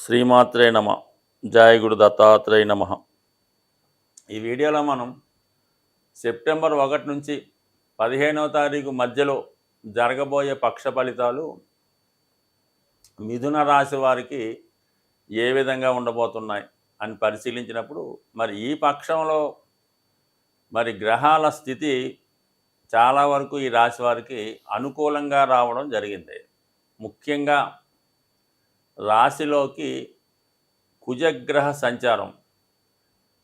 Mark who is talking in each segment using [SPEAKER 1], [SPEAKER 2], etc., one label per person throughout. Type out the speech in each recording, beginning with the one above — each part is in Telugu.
[SPEAKER 1] శ్రీమాత్రే నమ. జాయగుడు దత్తాత్రేయ నమ. ఈ వీడియోలో మనం సెప్టెంబర్ ఒకటి నుంచి పదిహేనవ తారీఖు మధ్యలో జరగబోయే పక్ష ఫలితాలు మిథున రాశి వారికి ఏ విధంగా ఉండబోతున్నాయి అని పరిశీలించినప్పుడు మరి ఈ పక్షంలో మరి గ్రహాల స్థితి చాలా వరకు ఈ రాశి వారికి అనుకూలంగా రావడం జరిగింది. ముఖ్యంగా రాశిలోకి కుజగ్రహ సంచారం.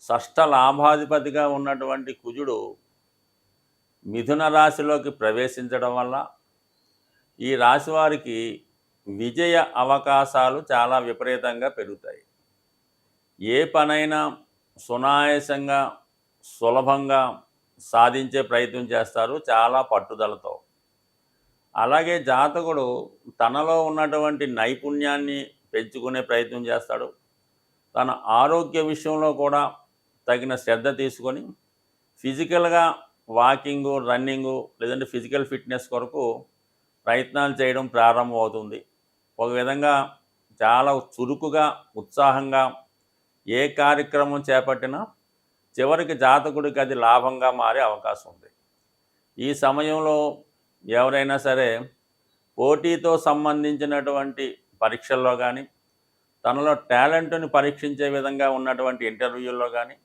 [SPEAKER 1] షష్ట లాభాధిపతిగా ఉన్నటువంటి కుజుడు మిథున రాశిలోకి ప్రవేశించడం వల్ల ఈ రాశి వారికి విజయ అవకాశాలు చాలా విపరీతంగా పెరుగుతాయి. ఏ పనైనా సునాయాసంగా సులభంగా సాధించే ప్రయత్నం చేస్తారు. చాలా పట్టుదలతో. అలాగే జాతకుడు తనలో ఉన్నటువంటి నైపుణ్యాన్ని పెంచుకునే ప్రయత్నం చేస్తాడు. తన ఆరోగ్య విషయంలో కూడా తగిన శ్రద్ధ తీసుకొని ఫిజికల్గా వాకింగు రన్నింగు లేదంటే ఫిజికల్ ఫిట్నెస్ కొరకు ప్రయత్నాలు చేయడం ప్రారంభమవుతుంది. ఒక విధంగా చాలా చురుకుగా ఉత్సాహంగా ఏ కార్యక్రమం చేపట్టినా చివరికి జాతకుడికి అది లాభంగా మారే అవకాశం ఉంది. ఈ సమయంలో ఎవరైనా సరే పోటీతో సంబంధించినటువంటి పరీక్షల్లో కానీ తనలో టాలెంట్ని పరీక్షించే విధంగా ఉన్నటువంటి ఇంటర్వ్యూల్లో కానీ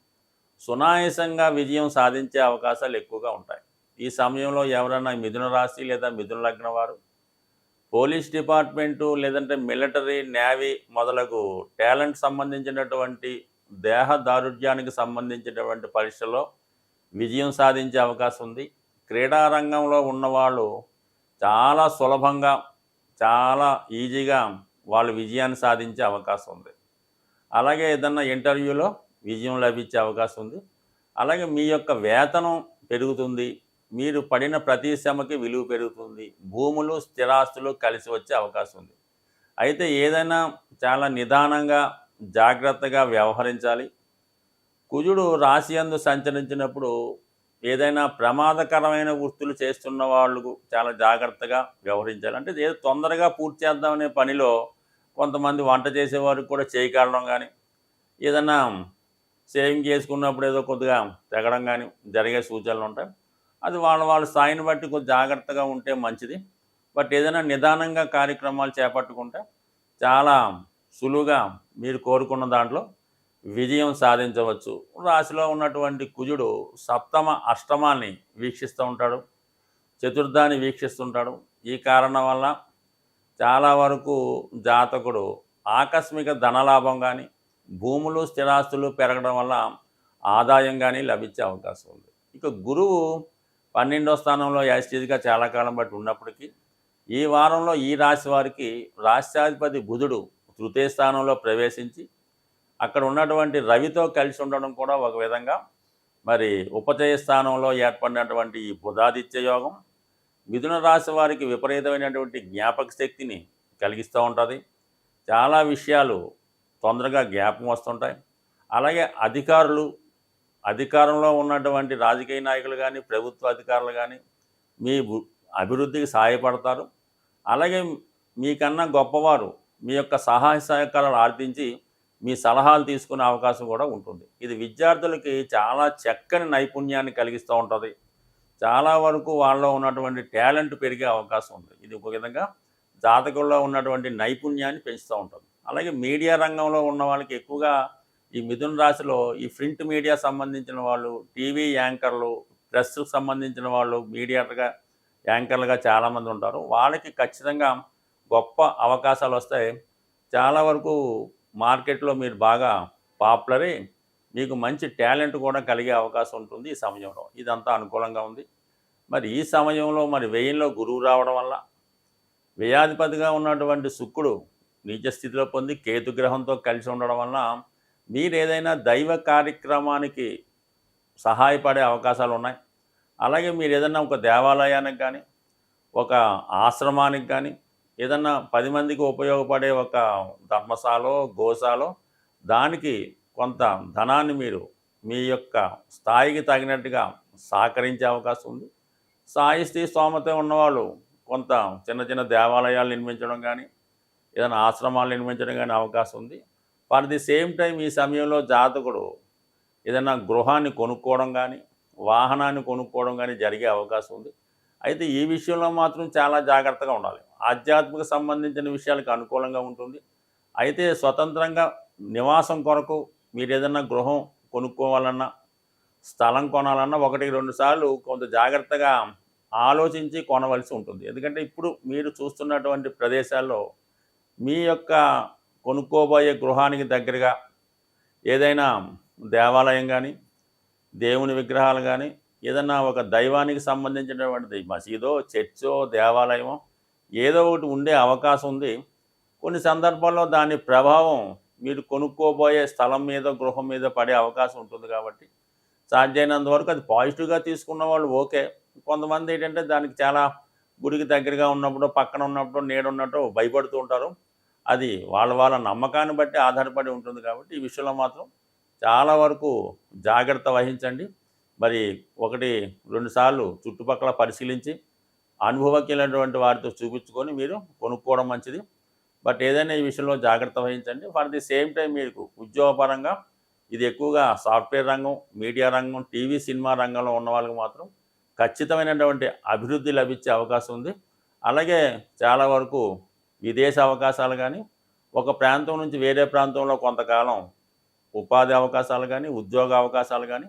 [SPEAKER 1] సునాయాసంగా విజయం సాధించే అవకాశాలు ఎక్కువగా ఉంటాయి. ఈ సమయంలో ఎవరైనా మిథున రాశి లేదా మిథున లగ్నం వారు పోలీస్ డిపార్ట్మెంటు లేదంటే మిలిటరీ నేవీ మొదలగు టాలెంట్ సంబంధించినటువంటి దేహ దారుఢ్యానికి సంబంధించినటువంటి పరీక్షలో విజయం సాధించే అవకాశం ఉంది. క్రీడారంగంలో ఉన్నవాళ్ళు చాలా సులభంగా చాలా ఈజీగా వాళ్ళు విజయాన్ని సాధించే అవకాశం ఉంది. అలాగే ఏదన్నా ఇంటర్వ్యూలో విజయం లభించే అవకాశం ఉంది. అలాగే మీ యొక్క వేతనం పెరుగుతుంది. మీరు పడిన ప్రతి శ్రమకి విలువ పెరుగుతుంది. భూములు స్థిరాస్తులు కలిసి వచ్చే అవకాశం ఉంది. అయితే ఏదైనా చాలా నిదానంగా జాగ్రత్తగా వ్యవహరించాలి. కుజుడు రాశి అందు సంచరించినప్పుడు ఏదైనా ప్రమాదకరమైన వృత్తులు చేస్తున్న వాళ్ళు చాలా జాగ్రత్తగా వ్యవహరించాలి. అంటే ఏదో తొందరగా పూర్తి చేద్దామనే పనిలో కొంతమంది వంట చేసేవారికి కూడా చేయగలడం కానీ ఏదైనా సేవింగ్ చేసుకున్నప్పుడు ఏదో కొద్దిగా తెగడం కానీ జరిగే సూచనలు ఉంటాయి. అది వాళ్ళ వాళ్ళ స్థాయిని బట్టి కొద్ది జాగ్రత్తగా ఉంటే మంచిది. బట్ ఏదైనా నిదానంగా కార్యక్రమాలు చేపట్టుకుంటే చాలా సులువుగా మీరు కోరుకున్న దాంట్లో విజయం సాధించవచ్చు. రాశిలో ఉన్నటువంటి కుజుడు సప్తమ అష్టమాన్ని వీక్షిస్తూ ఉంటాడు. చతుర్థాన్ని వీక్షిస్తుంటాడు ఈ కారణం వల్ల చాలా వరకు జాతకుడు ఆకస్మిక ధనలాభం కానీ భూములు స్థిరాస్తులు పెరగడం వల్ల ఆదాయం కానీ లభించే అవకాశం ఉంది. ఇక గురువు పన్నెండో స్థానంలో యాస్టీజ్గా చాలా కాలం బట్టి ఉన్నప్పటికీ ఈ వారంలో ఈ రాశి వారికి రాష్ట్రాధిపతి బుధుడు తృతీయ స్థానంలో ప్రవేశించి అక్కడ ఉన్నటువంటి రవితో కలిసి ఉండడం కూడా ఒక విధంగా మరి ఉపచయ స్థానంలో ఏర్పడినటువంటి ఈ బుధాదిత్య యోగం మిథున రాశి వారికి విపరీతమైనటువంటి జ్ఞాపక శక్తిని కలిగిస్తూ ఉంటుంది. చాలా విషయాలు తొందరగా జ్ఞాపకం వస్తుంటాయి. అలాగే అధికారులు అధికారంలో ఉన్నటువంటి రాజకీయ నాయకులు కానీ ప్రభుత్వ అధికారులు కానీ మీ అభివృద్ధికి సహాయపడతారు. అలాగే మీకన్నా గొప్పవారు మీ యొక్క సహాయ సహకారాలు ఆర్థించి మీ సలహాలు తీసుకునే అవకాశం కూడా ఉంటుంది. ఇది విద్యార్థులకి చాలా చక్కని నైపుణ్యాన్ని కలిగిస్తూ ఉంటుంది. చాలా వరకు వాళ్ళలో ఉన్నటువంటి టాలెంట్ పెరిగే అవకాశం ఉంది. ఇది ఒక విధంగా జాతకంలో ఉన్నటువంటి నైపుణ్యాన్ని పెంచుతూ ఉంటుంది. అలాగే మీడియా రంగంలో ఉన్న వాళ్ళకి ఎక్కువగా ఈ మిథున రాశిలో ఈ ప్రింట్ మీడియా సంబంధించిన వాళ్ళు టీవీ యాంకర్లు ప్రెస్కు సంబంధించిన వాళ్ళు మీడియాగా యాంకర్లుగా చాలామంది ఉంటారు. వాళ్ళకి ఖచ్చితంగా గొప్ప అవకాశాలు వస్తాయి. చాలా వరకు మార్కెట్లో మీరు బాగా పాపులర్ మీకు మంచి టాలెంట్ కూడా కలిగే అవకాశం ఉంటుంది ఈ సమయంలో. ఇదంతా అనుకూలంగా ఉంది. మరి ఈ సమయంలో మరి వ్యయంలో గురువు రావడం వల్ల వ్యయాధిపతిగా ఉన్నటువంటి శుక్రుడు నీచ స్థితిలో పొంది కేతు గ్రహంతో కలిసి ఉండడం వల్ల మీరు ఏదైనా దైవ కార్యక్రమానికి సహాయపడే అవకాశాలు ఉన్నాయి. అలాగే మీరు ఏదైనా ఒక దేవాలయానికి కానీ ఒక ఆశ్రమానికి కానీ ఏదన్నా పది మందికి ఉపయోగపడే ఒక ధర్మశాలో గోశాలో దానికి కొంత ధనాన్ని మీరు మీ యొక్క స్థాయికి తగినట్టుగా సహకరించే అవకాశం ఉంది. సాయిస్తీ స్తోమత ఉన్నవాళ్ళు కొంత చిన్న చిన్న దేవాలయాలు నిర్మించడం కానీ ఏదైనా ఆశ్రమాలు నిర్మించడం కానీ అవకాశం ఉంది. ఫర్ ది సేమ్ టైం ఈ సమయంలో జాతకుడు ఏదైనా గృహాన్ని కొనుక్కోవడం కానీ వాహనాన్ని కొనుక్కోవడం కానీ జరిగే అవకాశం ఉంది. అయితే ఈ విషయంలో మాత్రం చాలా జాగ్రత్తగా ఉండాలి. ఆధ్యాత్మిక సంబంధించిన విషయాలకు అనుకూలంగా ఉంటుంది. అయితే స్వతంత్రంగా నివాసం కొరకు మీరు ఏదైనా గృహం కొనుక్కోవాలన్నా స్థలం కొనాలన్నా ఒకటి రెండు సార్లు కొంత జాగ్రత్తగా ఆలోచించి కొనవలసి ఉంటుంది. ఎందుకంటే ఇప్పుడు మీరు చూస్తున్నటువంటి ప్రదేశాల్లో మీ యొక్క కొనుక్కోబోయే గృహానికి దగ్గరగా ఏదైనా దేవాలయం కానీ దేవుని విగ్రహాలు కానీ ఏదన్నా ఒక దైవానికి సంబంధించినటువంటిది మసీదో చర్చో దేవాలయమో ఏదో ఒకటి ఉండే అవకాశం ఉంది. కొన్ని సందర్భాల్లో దాని ప్రభావం మీరు కొనుక్కోబోయే స్థలం మీద గృహం మీద పడే అవకాశం ఉంటుంది కాబట్టి సాధ్యమైనంత వరకు అది పాజిటివ్గా తీసుకున్న వాళ్ళు ఓకే. కొంతమంది ఏంటంటే దానికి చాలా గుడికి దగ్గరగా ఉన్నప్పుడు పక్కన ఉన్నప్పుడు నేడున్నట్టు భయపడుతూ ఉంటారు. అది వాళ్ళ వాళ్ళ నమ్మకాన్ని బట్టి ఆధారపడి ఉంటుంది కాబట్టి ఈ విషయంలో మాత్రం చాలా వరకు జాగ్రత్త వహించండి. మరి ఒకటి రెండు సార్లు చుట్టుపక్కల పరిశీలించి అనుభవజ్ఞులైనటువంటి వారితో చూపించుకొని మీరు కొనుక్కోవడం మంచిది. బట్ ఏదైనా ఈ విషయంలో జాగ్రత్త వహించండి. ఫర్ ది సేమ్ టైం మీకు ఉద్యోగపరంగా ఇది ఎక్కువగా సాఫ్ట్వేర్ రంగం మీడియా రంగం టీవీ సినిమా రంగంలో ఉన్న వాళ్ళకి మాత్రం ఖచ్చితమైనటువంటి అభివృద్ధి లభించే అవకాశం ఉంది. అలాగే చాలా వరకు విదేశ అవకాశాలు కానీ ఒక ప్రాంతం నుంచి వేరే ప్రాంతంలో కొంతకాలం ఉపాధి అవకాశాలు కానీ ఉద్యోగ అవకాశాలు కానీ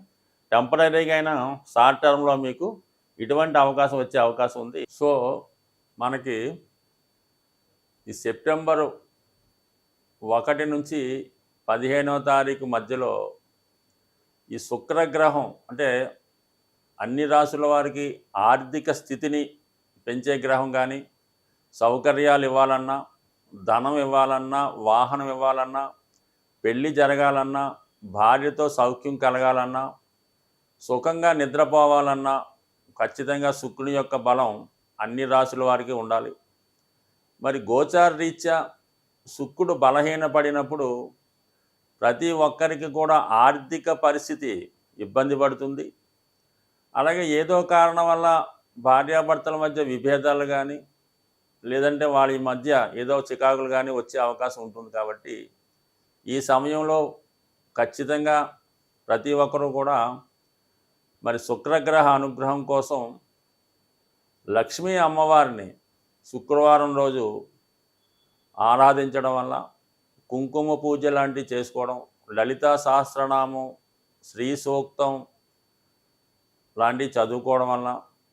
[SPEAKER 1] టెంపరీగా అయినా షార్ట్ టర్మ్లో మీకు ఇటువంటి అవకాశం వచ్చే అవకాశం ఉంది. సో మనకి ఈ సెప్టెంబరు ఒకటి నుంచి పదిహేనవ తారీఖు మధ్యలో ఈ శుక్రగ్రహం అంటే అన్ని రాసుల వారికి ఆర్థిక స్థితిని పెంచే గ్రహం కానీ సౌకర్యాలు ఇవ్వాలన్నా ధనం ఇవ్వాలన్నా వాహనం ఇవ్వాలన్నా పెళ్ళి జరగాలన్నా భార్యతో సౌఖ్యం కలగాలన్నా సుఖంగా నిద్రపోవాలన్నా ఖచ్చితంగా శుక్రుని యొక్క బలం అన్ని రాశుల వారికి ఉండాలి. మరి గోచార రీత్యా శుక్రుడు బలహీనపడినప్పుడు ప్రతి ఒక్కరికి కూడా ఆర్థిక పరిస్థితి ఇబ్బంది పడుతుంది. అలాగే ఏదో కారణం వల్ల భార్యాభర్తల మధ్య విభేదాలు కానీ లేదంటే వాళ్ళ మధ్య ఏదో చికాకులు కానీ వచ్చే అవకాశం ఉంటుంది కాబట్టి ఈ సమయంలో ఖచ్చితంగా ప్రతి ఒక్కరూ కూడా మరి శుక్రగ్రహ అనుగ్రహం కోసం లక్ష్మీ అమ్మవారిని శుక్రవారం రోజు ఆరాధించడం వల్ల కుంకుమ పూజ లాంటివి చేసుకోవడం లలితా సహస్రనామం శ్రీ సూక్తం లాంటివి చదువుకోవడం వల్ల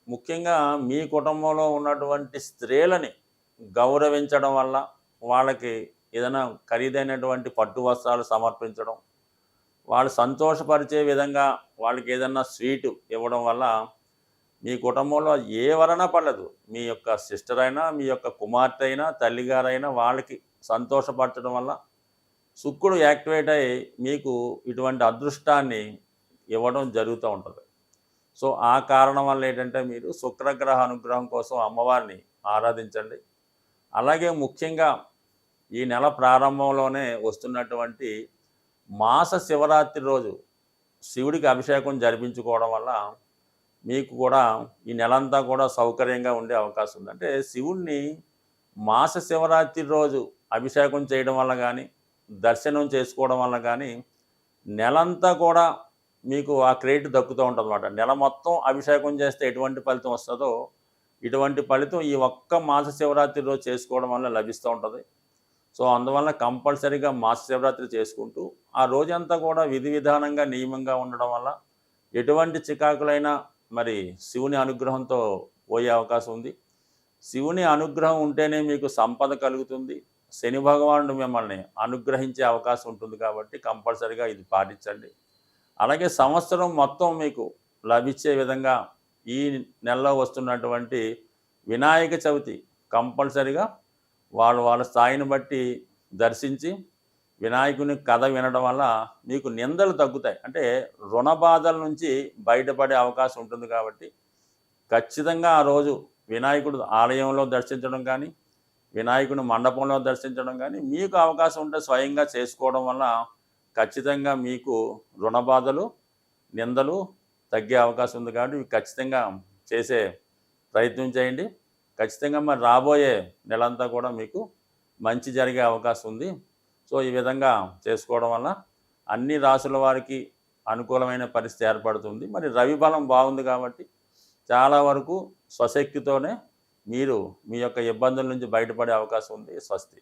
[SPEAKER 1] ముఖ్యంగా మీ కుటుంబంలో ఉన్నటువంటి స్త్రీలని గౌరవించడం వల్ల వాళ్ళకి ఏదైనా ఖరీదైనటువంటి పట్టు వస్త్రాలు సమర్పించడం వాళ్ళు సంతోషపరిచే విధంగా వాళ్ళకి ఏదైనా స్వీటు ఇవ్వడం వల్ల మీ కుటుంబంలో ఏ వలన పడలేదు. మీ యొక్క సిస్టర్ అయినా మీ యొక్క కుమార్తె అయినా తల్లిగారైనా వాళ్ళకి సంతోషపరచడం వల్ల శుక్రుడు యాక్టివేట్ అయ్యి మీకు ఇటువంటి అదృష్టాన్ని ఇవ్వడం జరుగుతూ ఉంటుంది. సో ఆ కారణం వల్ల ఏంటంటే మీరు శుక్రగ్రహ అనుగ్రహం కోసం అమ్మవారిని ఆరాధించండి. అలాగే ముఖ్యంగా ఈ నెల ప్రారంభంలోనే వస్తున్నటువంటి మాస శివరాత్రి రోజు శివుడికి అభిషేకం జరిపించుకోవడం వల్ల మీకు కూడా ఈ నెలంతా కూడా సౌకర్యంగా ఉండే అవకాశం ఉంది. అంటే శివుణ్ణి మాస శివరాత్రి రోజు అభిషేకం చేయడం వల్ల కానీ దర్శనం చేసుకోవడం వల్ల కానీ నెలంతా కూడా మీకు ఆ క్రెడిట్ దక్కుతూ ఉంటుంది నెల మొత్తం అభిషేకం చేస్తే ఎటువంటి ఫలితం వస్తుందో ఇటువంటి ఫలితం ఈ ఒక్క మాస శివరాత్రి రోజు చేసుకోవడం వల్ల లభిస్తూ ఉంటుంది. సో అందువల్ల కంపల్సరీగా మాస శివరాత్రి చేసుకుంటూ ఆ రోజంతా కూడా విధి విధానంగా నియమంగా ఉండడం వల్ల ఎటువంటి చికాకులైనా మరి శివుని అనుగ్రహంతో పోయే అవకాశం ఉంది. శివుని అనుగ్రహం ఉంటేనే మీకు సంపద కలుగుతుంది. శని భగవానుడు మిమ్మల్ని అనుగ్రహించే అవకాశం ఉంటుంది కాబట్టి కంపల్సరీగా ఇది పాటించండి. అలాగే సంవత్సరం మొత్తం మీకు లభించే విధంగా ఈ నెలలో వస్తున్నటువంటి వినాయక చవితి కంపల్సరిగా వాళ్ళు వాళ్ళ స్థాయిని బట్టి దర్శించి వినాయకుని కథ వినడం వల్ల మీకు నిందలు తగ్గుతాయి. అంటే రుణ బాధల నుంచి బయటపడే అవకాశం ఉంటుంది కాబట్టి ఖచ్చితంగా ఆ రోజు వినాయకుడు ఆలయంలో దర్శించడం కానీ వినాయకుని మండపంలో దర్శించడం కానీ మీకు అవకాశం ఉంటే స్వయంగా చేసుకోవడం వల్ల ఖచ్చితంగా మీకు రుణ బాధలు నిందలు తగ్గే అవకాశం ఉంది కాబట్టి ఖచ్చితంగా చేసే ప్రయత్నం చేయండి. ఖచ్చితంగా మరి రాబోయే నెలంతా కూడా మీకు మంచి జరిగే అవకాశం ఉంది. సో ఈ విధంగా చేసుకోవడం వల్ల అన్ని రాసుల వారికి అనుకూలమైన పరిస్థితి ఏర్పడుతుంది. మరి రవి బలం బాగుంది కాబట్టి చాలా వరకు స్వశక్తితోనే మీరు మీ యొక్క ఇబ్బందుల నుంచి బయటపడే అవకాశం ఉంది. స్వస్తి.